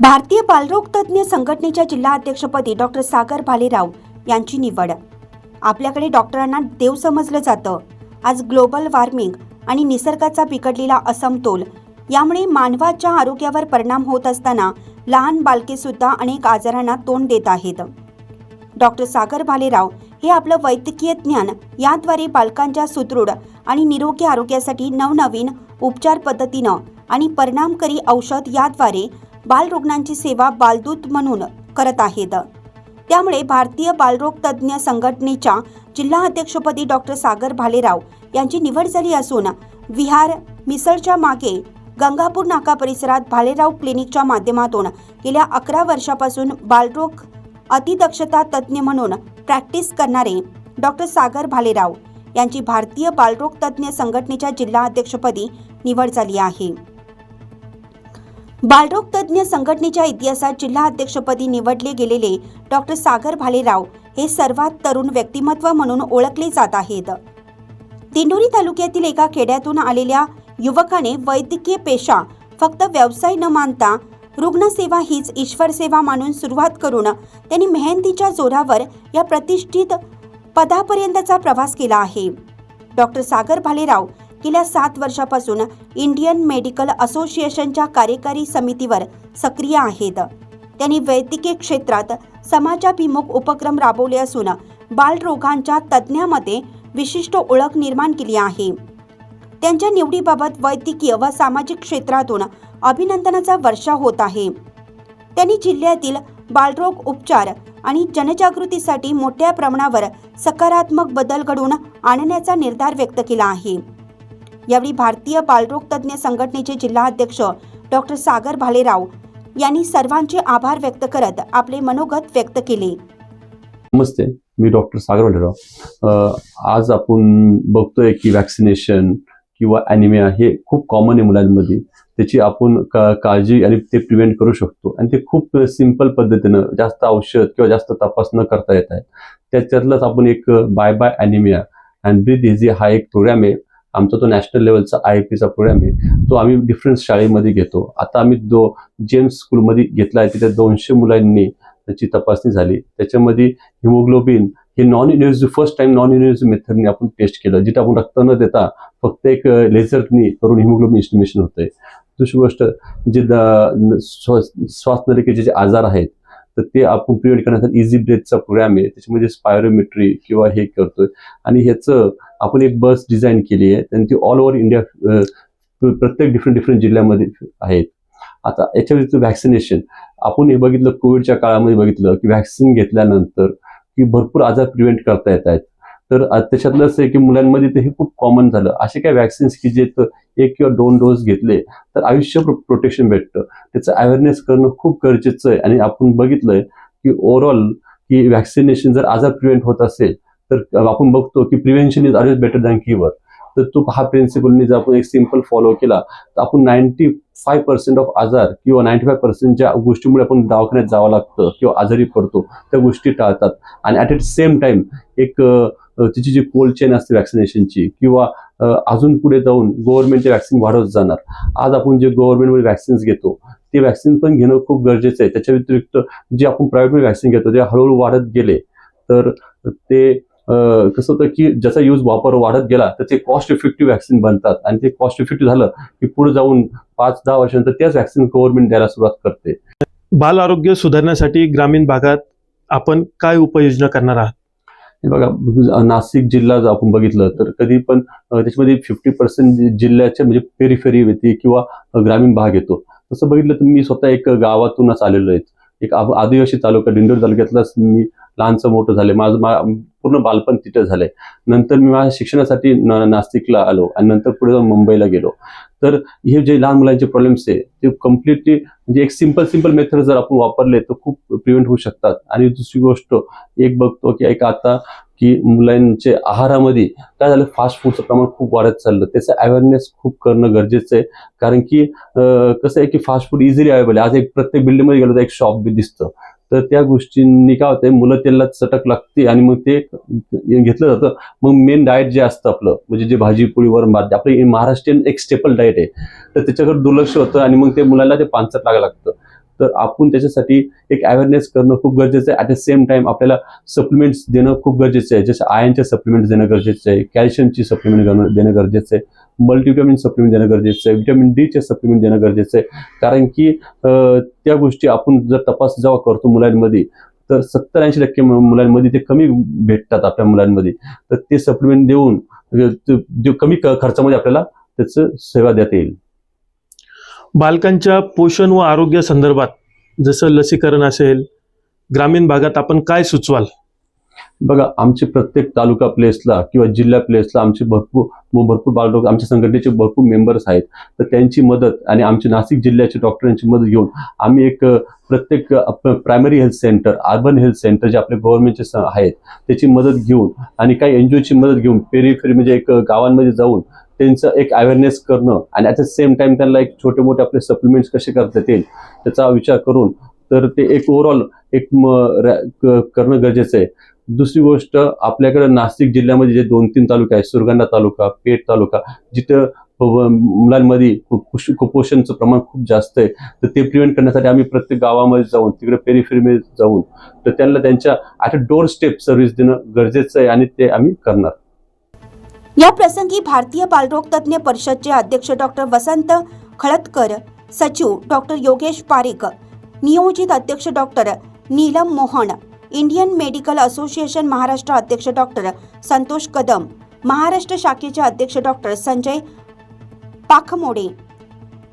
भारतीय बालरोग तज्ज्ञ संघटनेच्या जिल्हा अध्यक्षपदी डॉक्टर सागर भालेराव यांची निवड. आपल्याकडे डॉक्टरांना देव समजलं जातं. आज ग्लोबल वॉर्मिंग आणि निसर्गाचा बिघडलेला असमतोल यामुळे मानवाच्या आरोग्यावर परिणाम होत असताना लहान बालके सुद्धा अनेक आजारांना तोंड देत आहेत. डॉक्टर सागर भालेराव हे आपलं वैद्यकीय ज्ञान याद्वारे बालकांच्या सुदृढ आणि निरोगी आरोग्यासाठी नवनवीन उपचार पद्धतीनं आणि परिणामकारी औषध याद्वारे बालरुग्णांची सेवा बालदूत म्हणून करत आहेत. त्यामुळे भारतीय बालरोग तज्ज्ञ संघटनेच्या जिल्हा अध्यक्षपदी डॉक्टर सागर भालेराव यांची निवड झाली असून विहार मिसळच्या मागे गंगापूर नाका परिसरात भालेराव क्लिनिकच्या माध्यमातून गेल्या अकरा वर्षापासून बालरोग अतिदक्षता तज्ज्ञ म्हणून प्रॅक्टिस करणारे डॉक्टर सागर भालेराव यांची भारतीय बालरोग तज्ज्ञ संघटनेच्या जिल्हा अध्यक्षपदी निवड झाली आहे. बालरोग तज्ज्ञ संघटनेच्या इतिहासात जिल्हा अध्यक्षपदी निवडले गेलेले डॉक्टर सागर भालेराव हे सर्वात तरुण व्यक्तिमत्व म्हणून ओळखले जात आहेत. दिंडोरी तालुक्यातील एका खेड्यातून आलेल्या युवकाने वैद्यकीय पेशा फक्त व्यवसाय न मानता रुग्णसेवा हीच ईश्वर सेवा मानून सुरुवात करून त्यांनी मेहनतीच्या जोरावर या प्रतिष्ठित पदापर्यंतचा प्रवास केला आहे. डॉक्टर सागर भालेराव गेल्या सात वर्षापासून इंडियन मेडिकल असोसिएशनच्या कार्यकारी समितीवर सक्रिय आहेत. त्यांनी वैद्यकीय क्षेत्रात समाजाभिमुख उपक्रम राबवले असून बालरोगांच्या तज्ज्ञामध्ये विशिष्ट ओळख निर्माण केली आहे. त्यांच्या निवडीबाबत वैद्यकीय व सामाजिक क्षेत्रातून अभिनंदनाचा वर्षा होत आहे. त्यांनी जिल्ह्यातील बालरोग उपचार आणि जनजागृतीसाठी मोठ्या प्रमाणावर सकारात्मक बदल घडवून आणण्याचा निर्धार व्यक्त केला आहे. यावेळी भारतीय बालरोग तज्ज्ञ संघटनेचे जिल्हाध्यक्ष डॉक्टर सागर भालेराव यांनी सर्वांचे आभार व्यक्त करत आपले मनोगत व्यक्त केले. नमस्ते मी डॉक्टर सागर भालेराव. आज आपण बघतोय की वॅक्सिनेशन किंवा ॲनिमिया हे खूप कॉमन आहे मुलांमध्ये. त्याची आपण का काळजी आणि ते प्रिव्हेंट करू शकतो. आणि ते खूप सिंपल पद्धतीनं जास्त औषध किंवा जास्त तपास न करता येत आहे त्याच्यातलंच आपण एक bye bye anaemia and breathe easy हा एक प्रोग्राम आहे. आमचा तो नॅशनल लेवलचा आय पीचा प्रोग्राम आहे. तो आम्ही डिफरंट शाळेमध्ये घेतो. आता आम्ही दो जेम्स स्कूलमध्ये घेतला आहे. तिथे दोनशे मुलांनी त्याची तपासणी झाली. त्याच्यामध्ये हिमोग्लोबिन हे non invasive first time non invasive मेथडने आपण टेस्ट केलं जिथे आपण रक्त न देता फक्त एक लेझरनी करून हिमोग्लोबिन इस्टिमेशन होतंय. दुसरी गोष्ट जे द- जे आजार आहेत तर ते आपण प्रिव्हेंट करण्यासाठी इझी ब्रेथचा प्रोग्राम आहे. त्याच्यामध्ये स्पायरोमेट्री किंवा हे करतोय. आणि ह्याचं आपण एक बस डिझाईन केली आहे. आणि ती ऑल ओव्हर इंडिया प्रत्येक डिफरंट डिफरंट जिल्ह्यामध्ये आहेत. आता याच्या व्यतिरिक्त व्हॅक्सिनेशन आपण हे बघितलं कोविडच्या काळामध्ये बघितलं की व्हॅक्सिन घेतल्यानंतर की भरपूर आजार प्रिव्हेंट करता येत आहेत. तर त्याच्यातलं असं आहे की मुलांमध्ये ते हे खूप कॉमन झालं. असे काही वॅक्सिन्स की जे एक किंवा दोन डोस घेतले तर आयुष्य प्रोटेक्शन भेटतं. त्याचं अवेअरनेस करणं खूप गरजेचं आहे. आणि आपण बघितलंय की ओव्हरऑल की व्हॅक्सिनेशन जर आजार प्रिव्हेंट होत असेल तर आपण बघतो की prevention is always better than cure तर तो हा प्रिन्सिपलनी जर आपण एक सिंपल फॉलो केला. तर आपण नाईन्टी फाय पर्सेंट ऑफ आजार किंवा नाईन्टी फाय पर्सेंट ज्या गोष्टीमुळे आपण दवाखान्यात जावं लागतं किंवा आजारी पडतो त्या गोष्टी टाळतात. आणि ॲट एट सेम टाइम एक तिची जी कोल्ड चेन असते वॅक्सिनेशनची किंवा अजून पुढे जाऊन गव्हर्नमेंटचे वॅक्सिन वाढवत जाणार. आज आपण जे गव्हर्नमेंटमध्ये वॅक्सिन्स घेतो ते वॅक्सिन पण घेणं खूप गरजेचं आहे. त्याच्या व्यतिरिक्त जे आपण प्रायव्हेटमध्ये वॅक्सिन घेतो ते हळूहळू वाढत गेले तर ते कसं होतं की ज्याचा यूज वापर वाढत गेला तर ते कॉस्ट इफेक्टिव्ह वॅक्सिन बनतात. आणि ते कॉस्ट इफेक्टिव्ह झालं की पुढे जाऊन पाच दहा वर्षानंतर त्याच वॅक्सिन गव्हर्नमेंट द्यायला सुरुवात करते. बाल आरोग्य सुधारण्यासाठी ग्रामीण भागात आपण काय उपाययोजना करणार आहात? बघा नाशिक जिल्हा जर आपण बघितलं तर कधी पण त्याच्यामध्ये फिफ्टी पर्सेंट जिल्ह्याच्या म्हणजे पेरिफेरी येते किंवा ग्रामीण भाग येतो. तसं बघितलं तर मी स्वतः एक गावातूनच आलेलो आहे. एक आदिवासी तालुका दिंडोरी तालुक्यातलाच मी लहानचं मोठं झालं माझं मा- पूर्ण बालपण तिथं झालंय. नंतर मी माझ्या शिक्षणासाठी न- नाशिकला आलो आणि नंतर पुढे जाऊन मुंबईला गेलो. तर हे जे लहान मुलांचे प्रॉब्लेम्स आहे ते कम्प्लिटली म्हणजे एक सिंपल सिंपल मेथड जर आपण वापरले तर खूप प्रिव्हेंट होऊ शकतात. आणि दुसरी गोष्ट एक बघतो की एक आता की मुलांच्या आहारामध्ये काय झालं फास्ट फूडचं प्रमाण खूप वाढत चाललं. त्याचं अवेअरनेस खूप करणं गरजेचं आहे. कारण की कसं आहे की फास्ट फूड इझिली अवेलेबल आहे. आज एक प्रत्येक बिल्डिंगमध्ये गेलो तर एक शॉप बी दिसतं. तर त्या गोष्टींनी काय होते मुलं त्याला चटक लागते आणि मग ते घेतलं जातं. मग मेन डाएट जे असतं आपलं म्हणजे जे भाजी पोळी वरण भात आपलं हे महाराष्ट्रीयन एक स्टेपल डाएट आहे. तर त्याच्याकडे दुर्लक्ष होतं आणि मग ते मुलाला ते पानसट लागायला लागतं. तर आपण त्याच्यासाठी एक अवेअरनेस करणं खूप गरजेचं आहे. ॲट द सेम टाइम आपल्याला सप्लिमेंट्स देणं खूप गरजेचं आहे. जसं आयनचे सप्लिमेंट्स देणं गरजेचं आहे. कॅल्शियमची सप्लिमेंट देणं गरजेचं आहे. मल्टीव्हिटॅमिन सप्लिमेंट देणं गरजेचं आहे व्हिटॅमिन डीचे सप्लिमेंट देणं गरजेचं आहे. कारण की त्या गोष्टी आपण जर तपास जेव्हा करतो मुलांमध्ये तर सत्तर ऐंशी टक्के मुलांमध्ये ते कमी भेटतात आपल्या मुलांमध्ये. तर ते सप्लिमेंट देऊन जे कमी खर्चामध्ये आपल्याला त्याचं सेवा देता येईल. बालकांच्या पोषण व आरोग्य संदर्भात जसं लसीकरण असेल ग्रामीण भागात आपण काय सुचवाल? बघा आमचे प्रत्येक तालुका प्लेसला किंवा जिल्हा प्लेसला आमचे भरपूर भरपूर बालरोग आमच्या संघटनेचे भरपूर मेंबर्स आहेत. तर त्यांची मदत आणि आमचे नाशिक जिल्ह्याचे डॉक्टरांची मदत घेऊन आम्ही एक प्रत्येक primary health centre urban health centre जे आपले गव्हर्नमेंटचे आहेत त्याची मदत घेऊन आणि काही एन जी ओची मदत घेऊन पेरीफेरी म्हणजे एक गावांमध्ये जाऊन त्यांचं एक अवेअरनेस करणं आणि ॲट द सेम टाइम त्यांना एक छोटे मोठे आपले सप्लिमेंट्स कसे करता येतील त्याचा विचार करून तर ते एक ओव्हरऑल एक करणं गरजेचं आहे. दुसरी गोष्ट आपल्याकडे नाशिक जिल्ह्यामध्ये जे दोन तीन तालुका आहेत सुरगाणा तालुका पेठ तालुका जिथं मुलांमध्ये कुपोषणचं प्रमाण खूप जास्त आहे तर ते प्रिव्हेंट करण्यासाठी आम्ही प्रत्येक गावामध्ये जाऊन तिकडे पेरीफेरीमध्ये जाऊन तर त्यांना त्यांच्या आता डोर स्टेप सर्व्हिस देणं गरजेचं आहे आणि ते आम्ही करणार. या प्रसंगी भारतीय बालरोग तज्ज्ञ परिषदचे अध्यक्ष डॉक्टर वसंत खळदकर सचिव डॉक्टर योगेश पारेकर नियोजित अध्यक्ष doctor Neelam Mohan Indian medical association Maharashtra अध्यक्ष डॉक्टर संतोष कदम महाराष्ट्र शाखेचे अध्यक्ष डॉक्टर संजय पाखमोडे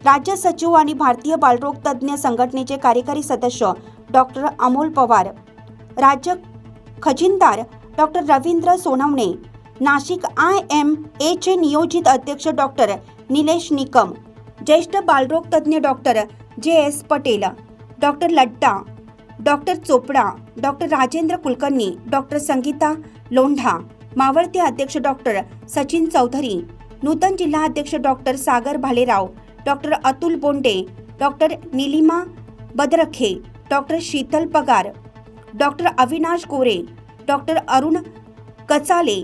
राज्य सचिव आणि भारतीय बालरोग तज्ज्ञ संघटनेचे कार्यकारी सदस्य डॉक्टर अमोल पवार राज्य खजिनदार doctor Ravindra Sonawane Nashik I M एचे नियोजित अध्यक्ष डॉक्टर निलेश निकम ज्येष्ठ बालरोग तज्ज्ञ doctor J S Patel. Doctor Ladda doctor Chopda doctor Rajendra Kulkarni doctor Sangeeta Londha मावळते अध्यक्ष डॉक्टर सचिन चौधरी नूतन जिल्हा अध्यक्ष doctor Sagar Bhalerao doctor Atul Bonde doctor Nilima Badrakhe doctor Sheetal Pagar doctor Avinash Gore doctor Arun Kachale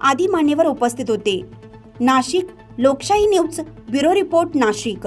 आदी मान्यवर उपस्थित होते. नाशिक लोकशाही न्यूज ब्युरो रिपोर्ट नाशिक.